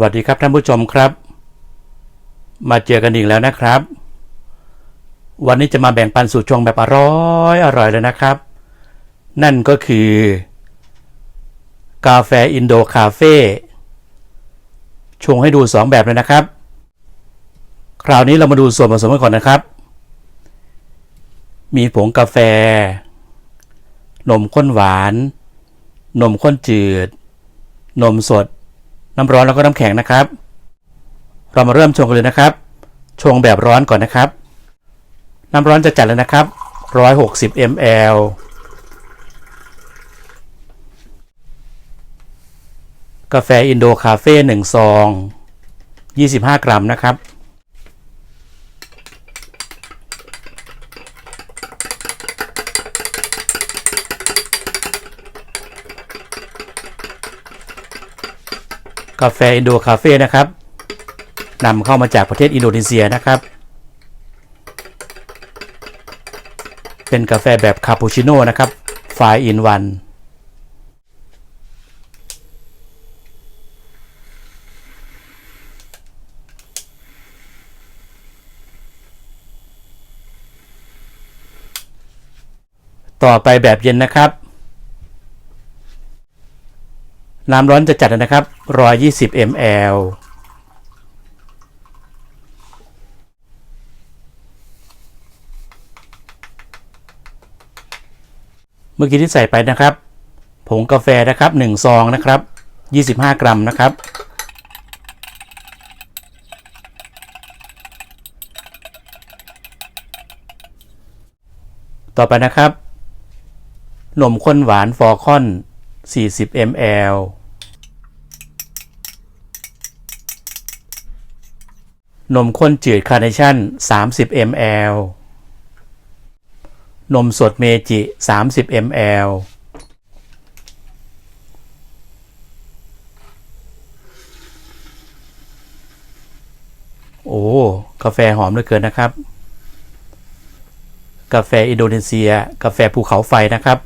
วัสดีครับท่านผู้ชมครับ มาเจอกันอีกแล้วนะครับ วันนี้จะมาแบ่งปันสูตรชงแบบอร่อยอร่อยเลยนะครับ นั่นก็คือ กาแฟอินโดคาเฟ่ชงให้ดู 2 แบบเลยนะครับ คราวนี้เรามาดูส่วนผสมกันก่อนนะครับ มีผงกาแฟ นมข้นหวาน นมข้นจืด นมสด น้ำร้อนแล้วก็น้ำแข็งนะครับ เรามาเริ่มชงกันเลยนะครับ ชงแบบร้อนก่อนนะครับ น้ำร้อนจะจัดเลยนะครับ160 ml กาแฟอินโดคาเฟ่1ซอง 25 กรัมนะครับ กาแฟอินโดคาเฟ่นะครับนำเข้ามาจากประเทศอินโดนีเซียนะครับ เป็นกาแฟแบบคาปูชิโน่นะครับไฟอินวันต่อไปแบบเย็นนะครับ น้ำร้อนจะจัดนะครับ 120 ml เมื่อกี้ที่ใส่ไปนะครับ ผงกาแฟนะครับ 1 ซองนะครับ 25 กรัมนะครับ ต่อไปนะครับ นมข้นหวานฟอร์คอน 40 ml นมข้นจืดคาร์เนชั่น 30 ml นมสดเมจิ 30 ml โอ้ กาแฟหอมเหลือเกินนะครับ กาแฟอินโดนีเซีย กาแฟภูเขาไฟนะครับ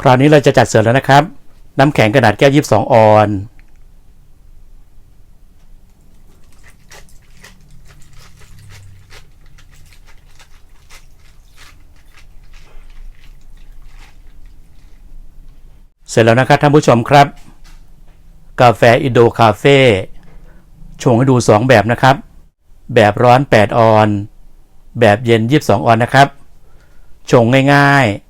คราวนี้เราจะจัดเสิร์ฟแล้วนะครับ น้ำแข็งกระดาษแก้ว22ออน เสร็จแล้วนะครับท่านผู้ชมครับ กาแฟอินโดคาเฟ่ชงให้ดู 2 แบบนะครับ แบบร้อน 8 ออน แบบเย็น 22 ออนนะครับ ชงง่ายๆ